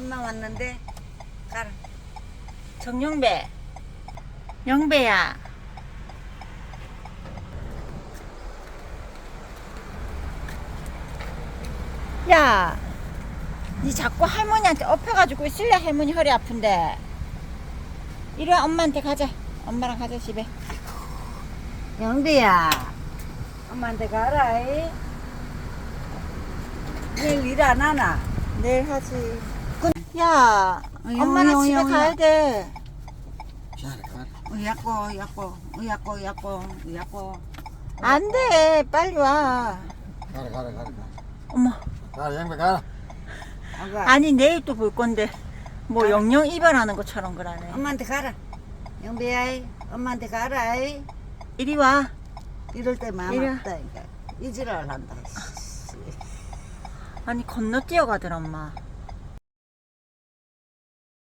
엄마 왔는데 가라. 정영배. 영배야. 야, 니 자꾸 할머니한테 엎혀가지고 있을래? 할머니 허리 아픈데. 이리 와, 엄마한테 가자. 엄마랑 가자, 집에. 영비야, 엄마한테 가라. 이. 내일 일 안 하나? 내일 하지. 야, 어이, 엄마랑 집에 가야. 돼. 으야꼬, 으야꼬, 으야꼬, 으야꼬, 으야꼬. 안 돼. 빨리 와. 가라 가라 가라 어머. 가라 양배 가라 아가, 아니, 내일 또 볼 건데. 뭐 영영 입원하는 것처럼 그러네. 엄마한테 가라. 영비야, 이. 엄마한테 가라. 이. 이리 와. 이럴 때 마음 이리 와. 아프다니까. 이지랄 한다. 씨. 아니 건너 뛰어 가더라 엄마